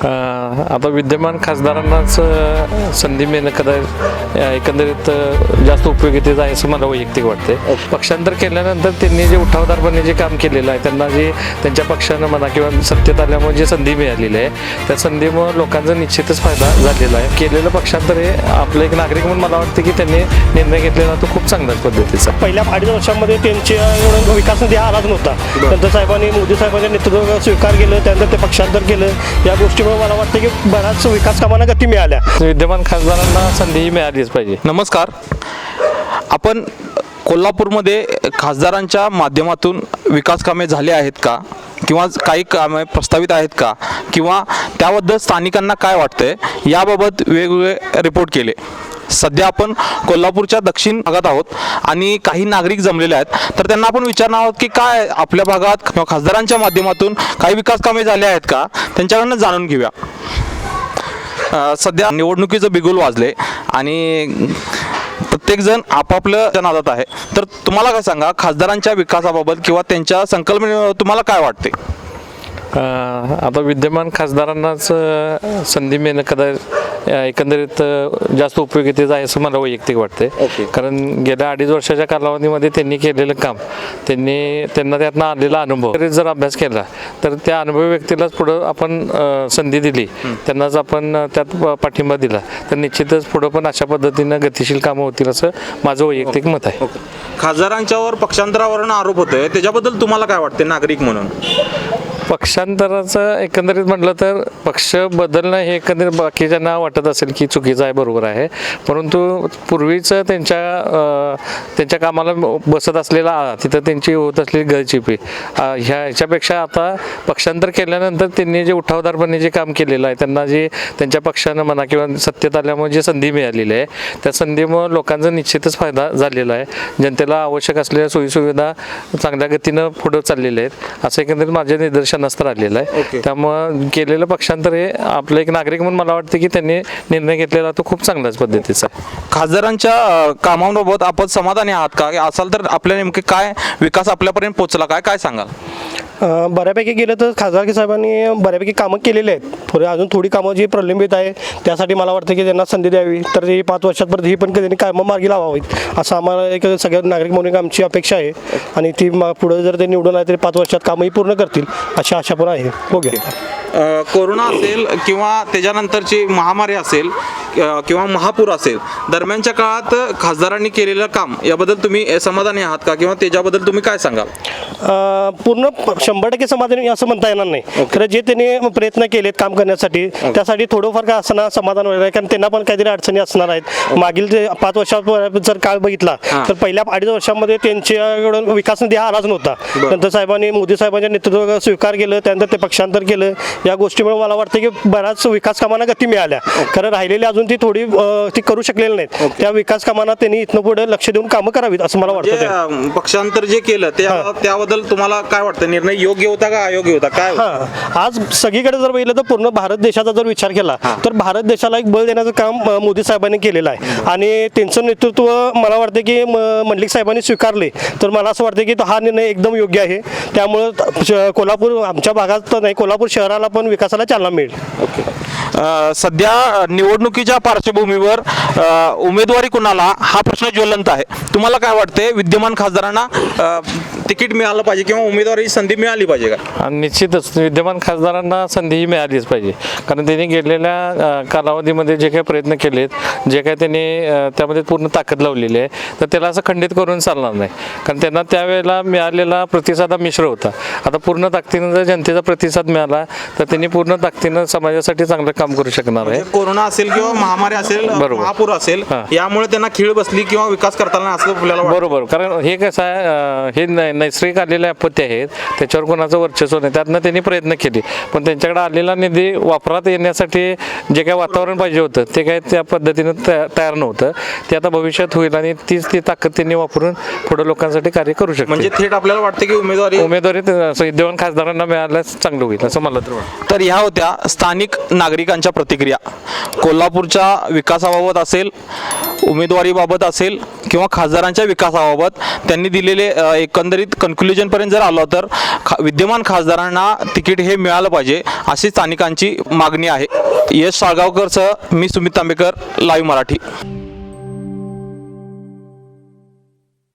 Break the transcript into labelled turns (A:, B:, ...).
A: आता विद्यमान खासदारांनाच संधी मिळणं कदाचित अ, एकंदरीत जास्त उपयोगितेचं आहे असं मला वैयक्तिक वाटते पक्षांतर केल्यानंतर त्यांनी जे उठावदारपणे जे काम केलेलं आहे त्यांना जे त्यांच्या पक्षानं म्हणा किंवा सत्तेत आल्यामुळे जी संधी मिळालेली आहे त्या संधीमुळे लोकांचा निश्चितच फायदा झालेला आहे. केलेलं पक्षांतर हे आपलं एक नागरिक म्हणून मला वाटतं की त्यांनी निर्णय घेतलेला तो खूप चांगल्याच पद्धतीचा
B: पहिल्या अडीच वर्षांमध्ये त्यांच्या विकास निधी आलाच नव्हता. नंतर साहेबांनी मोदी साहेबांच्या नेतृत्व स्वीकार केलं त्यानंतर ते पक्षांतर केलं. या गोष्टीमुळे मला वाटतं की बऱ्याच विकास कामांना गती मिळाल्या.
A: विद्यमान खासदारांना संधी मिळालीच पाहिजे.
C: नमस्कार. आपण कोल्हापूरमध्ये खासदारांच्या माध्यमातून विकास कामे झाले आहेत का? किंवा काही कामे प्रस्तावित आहेत का? किंवा त्याबद्दल स्थानिकांना काय वाटतंय? याबाबत वेगवेगळे रिपोर्ट केले. सध्या आपण कोल्हापूरच्या दक्षिण भागात आहोत आणि काही नागरिक जमलेले आहेत. तर त्यांना आपण विचारणार आहोत की काय आपल्या भागात किंवा खासदारांच्या माध्यमातून काही विकास कामे झाले आहेत का? त्यांच्याकडनं जाणून घेऊया. सध्या निवडणुकीचं बिगुल वाजले आणि प्रत्येकजण आपापल्या नादात आहे. तर तुम्हाला काय सांगा खासदारांच्या विकासाबाबत किंवा त्यांच्या संकल्पने तुम्हाला काय वाटते?
A: आता विद्यमान खासदारांनाच संधी मिळणं कदाचित एकंदरीत जास्त उपयोगितेचं आहे असं मला वैयक्तिक वाटते. कारण गेल्या अडीच वर्षाच्या कालावधीमध्ये त्यांनी केलेलं काम त्यांनी त्यांना त्यातनं आलेला अनुभव. जर अभ्यास केला तर त्या अनुभवी व्यक्तीलाच पुढं आपण संधी दिली. त्यांनाच आपण त्यात पाठिंबा दिला. तर निश्चितच पुढं पण अशा पद्धतीनं गतिशील कामं होतील असं माझं वैयक्तिक मत आहे.
C: खासदारांच्यावर पक्षांतरावरून आरोप होतोय. त्याच्याबद्दल तुम्हाला काय वाटते नागरिक म्हणून?
A: पक्षांतराचं एकंदरीत म्हटलं तर पक्ष बदलणं हे एकंदरीत बाकीच्यांना वाटत असेल की चुकीचं आहे बरोबर आहे. परंतु पूर्वीचं त्यांच्या त्यांच्या कामाला बसत असलेला तिथं त्यांची होत असलेली गळचिपी ह्या ह्याच्यापेक्षा आता पक्षांतर केल्यानंतर त्यांनी जे उठावदारपणे जे काम केलेलं आहे त्यांना जे त्यांच्या पक्षानं म्हणा किंवा सत्तेत आल्यामुळे जी संधी मिळालेली आहे त्या संधीमुळे लोकांचा निश्चितच फायदा झालेला आहे. जनतेला आवश्यक असलेल्या सोयीसुविधा चांगल्या गतीनं पुढं चाललेल्या आहेत. असं एकंदरीत माझ्या निदर्शन तर आलेलं आहे. त्यामुळं केलेलं पक्षांतर हे आपलं एक नागरिक म्हणून मला वाटतं की त्यांनी निर्णय घेतलेला तो खूप चांगल्याच पद्धतीचा
C: खासदारांच्या कामांबाबत आपण समाधानी आहात का? असाल तर आपल्या नेमके काय विकास आपल्यापर्यंत पोहोचला? काय काय सांगाल?
B: बऱ्यापैकी गेलं तर खासदारकी साहेबांनी बऱ्यापैकी कामं केलेली आहेत. थोडी अजून थोडी कामं जी प्रलंबित आहे त्यासाठी मला वाटतं की त्यांना संधी द्यावी. तर ही पाच वर्षापर्यंत ही पण त्यांनी कामं मार्गी लावावीत. असं आम्हाला एक सगळ्या नागरिक म्हणून आमची अपेक्षा आहे. आणि ती मा- पुढे जर ते निवडून आले तरी पाच वर्षात कामंही पूर्ण करतील अशी आशा पण आहे.
C: ओके. कोरोना असेल किंवा त्याच्यानंतरची महामारी असेल किंवा महापूर असेल दरम्यानच्या काळात खासदारांनी केलेलं काम याबद्दल तुम्ही समाधानी आहात का? किंवा त्याच्याबद्दल तुम्ही काय सांगाल?
B: पूर्ण शंभर टक्के समाधानी असं म्हणता येणार नाही. खरं जे त्यांनी प्रयत्न केलेत काम करण्यासाठी त्यासाठी थोडंफार काय असणार समाधान आहे. कारण त्यांना पण काहीतरी अडचणी असणार आहेत. मागील जे पाच वर्षात जर काळ बघितला. तर पहिल्या अडीच वर्षांमध्ये त्यांच्याकडून विकास निधी हा आलाच नव्हता. नंतर साहेबांनी मोदी साहेबांच्या नेतृत्व स्वीकार केलं त्यानंतर ते पक्षांतर केलं. या गोष्टीमुळे मला वाटतं की बऱ्याच विकास कामांना गती मिळाल्या. कारण राहिलेली अजून ती थोडी ती करू शकलेली नाहीत. त्या विकास कामांना त्यांनी इथनं पुढे लक्ष देऊन कामं करावीत असं मला वाटतं.
C: अ, पक्षांतर जे केलं त्या त्याबद्दल तुम्हाला काय वाटतं? निर्णय योग्य होता का अयोग्य होता? काय
B: हा. आज सगळीकडे जर बघितलं तर पूर्ण भारत देशाचा जर विचार केला तर भारत देशाला एक बळ देण्याचं काम मोदी साहेबांनी केलेलं आहे. आणि त्यांचं नेतृत्व मला वाटतं की मंडलिक साहेबांनी स्वीकारले. तर मला असं वाटतं की हा निर्णय एकदम योग्य आहे. त्यामुळं कोल्हापूर आमच्या भागात तर नाही कोल्हापूर शहराला पण विकासाला चालना मिळेल.
C: सध्या निवडणुकीच्या पार्श्वभूमीवर उमेदवारी कुणाला हा प्रश्न ज्वलंत आहे. तुम्हाला काय वाटते विद्यमान खासदारांना तिकीट मिळालं पाहिजे किंवा उमेदवारी संधी मिळाली पाहिजे का?
A: आणि निश्चितच. विद्यमान खासदारांना संधीही मिळालीच पाहिजे. कारण त्यांनी गेलेल्या कालावधीमध्ये जे काही प्रयत्न केलेत जे काही त्यांनी त्यामध्ये पूर्ण ताकद लावलेली आहे तर त्याला असं खंडित करून चालणार नाही. कारण त्यांना त्यावेळेला मिळालेला प्रतिसाद हा मिश्र होता आता पूर्ण ताकदीनं जर जनतेचा प्रतिसाद मिळाला तर त्यांनी पूर्ण ताकदीनं समाजासाठी चांगलं काम करू शकणार आहे.
C: कोरोना असेल किंवा महामारी असेल
A: बरोबर.
C: महापूर असेल
A: हा.
C: यामुळे त्यांना खीळ बसली किंवा विकास करताना असं आपल्याला वाटतं.
A: बरोबर. कारण हे कसं आहे अं, हे नै- नैसर्गिक आलेले आपत्ती आहेत त्याच्यावर कोणाचं वर्चस्व नाही. त्यातनं त्यांनी प्रयत्न केले. पण त्यांच्याकडे आलेला निधी वापरात येण्यासाठी जे काही वातावरण पाहिजे होतं ते काय त्या पद्धतीनं तया- तयार नव्हतं. ते आता भविष्यात होईल आणि तीच ती ताकद त्यांनी वापरून पुढे लोकांसाठी कार्य करू शकते
C: म्हणजे थेट आपल्याला वाटतं की उमेदवारी
A: उमेदवारी त- विद्यमान खासदारांना मिळाल्यास चांगलं होईल असं मला तर वाटतं.
C: तर ह्या होत्या स्थानिक नागरिकांच्या प्रतिक्रिया. कोल्हापूरच्या विकासाबाबत असेल उमेदवारीबाबत असेल किंवा खासदारांच्या विकासाबाबत त्यांनी दिलेले एकंदरीत कन्क्लुजनपर्यंत जर आलो तर खा विद्यमान खासदारांना तिकीट हे मिळालं पाहिजे अशी स्थानिकांची मागणी आहे. यश साळगावकरसह मी सुमित तांबेकर लाईव्ह मराठी.